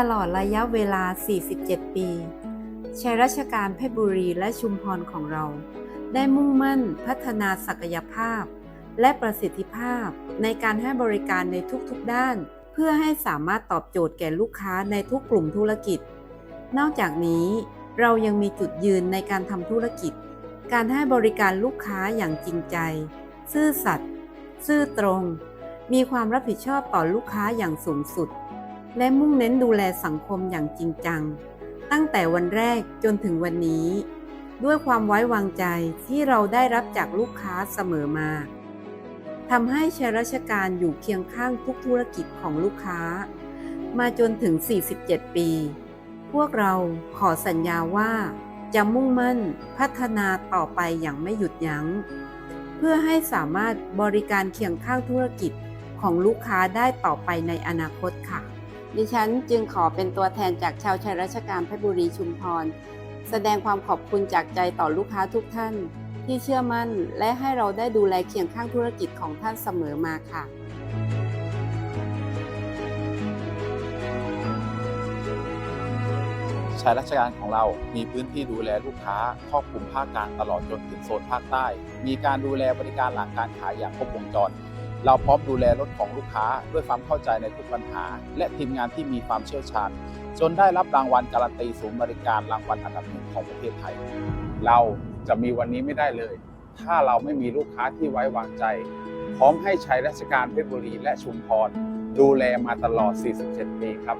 ตลอดระยะเวลา 47 ปี ชัยราชการเพชรบุรีและชุมพรของเรา ได้มุ่งมั่นพัฒนาศักยภาพ และประสิทธิภาพในการให้บริการในทุกๆด้าน เพื่อให้สามารถตอบโจทย์แก่ลูกค้าในทุกกลุ่มธุรกิจ นอกจากนี้เรายังมีจุดยืนในการทำธุรกิจ การให้บริการลูกค้าอย่างจริงใจ ซื่อสัตย์ ซื่อตรง มีความรับผิดชอบต่อลูกค้าอย่างสูงสุด และมุ่งเน้นดูแลสังคมอย่างจริงจัง ตั้งแต่วันแรกจนถึงวันนี้ ด้วยความไว้วางใจที่เราได้รับจากลูกค้าเสมอมาทำให้ชัยราชการอยู่เคียงข้างทุกธุรกิจของลูกค้า มาจนถึง 47 ปี พวกเราขอสัญญาว่า จะมุ่งมั่นพัฒนาต่อไปอย่างไม่หยุดยัง้ง เพื่อให้สามารถบริการเคียงข้างธุรกิจของลูกค้าได้ต่อไปในอนาคตค่ะ ดิฉันจึงขอเป็นตัวแทนจากชาวชัยราชการเพชรบุรีชุมพร แสดงความขอบคุณจากใจต่อลูกค้าทุกท่าน ที่เชื่อมั่นและให้เราได้ดูแลเคียงข้างธุรกิจของท่านเสมอมาค่ะชายราชการของเรา มีพื้นที่ดูแลลูกค้าครอบคลุมภาคกลางตลอดจนถึงโซนภาคใต้ มีการดูแลบริการหลังการขายอย่างครบวงจร เราพร้อมดูแลรถของลูกค้าด้วยความเข้าใจในทุกปัญหา และทีมงานที่มีความเชี่ยวชาญ จนได้รับรางวัลการันตีศูนย์บริการรางวัลอันดับหนึ่งของประเทศไทย เราจะมีวันนี้ไม่ได้เลย ถ้าเราไม่มีลูกค้าที่ไว้วางใจ พร้อมให้ใช้ราชการเพชรบุรีและชุมพรดูแลมาตลอด 47 ปีครับ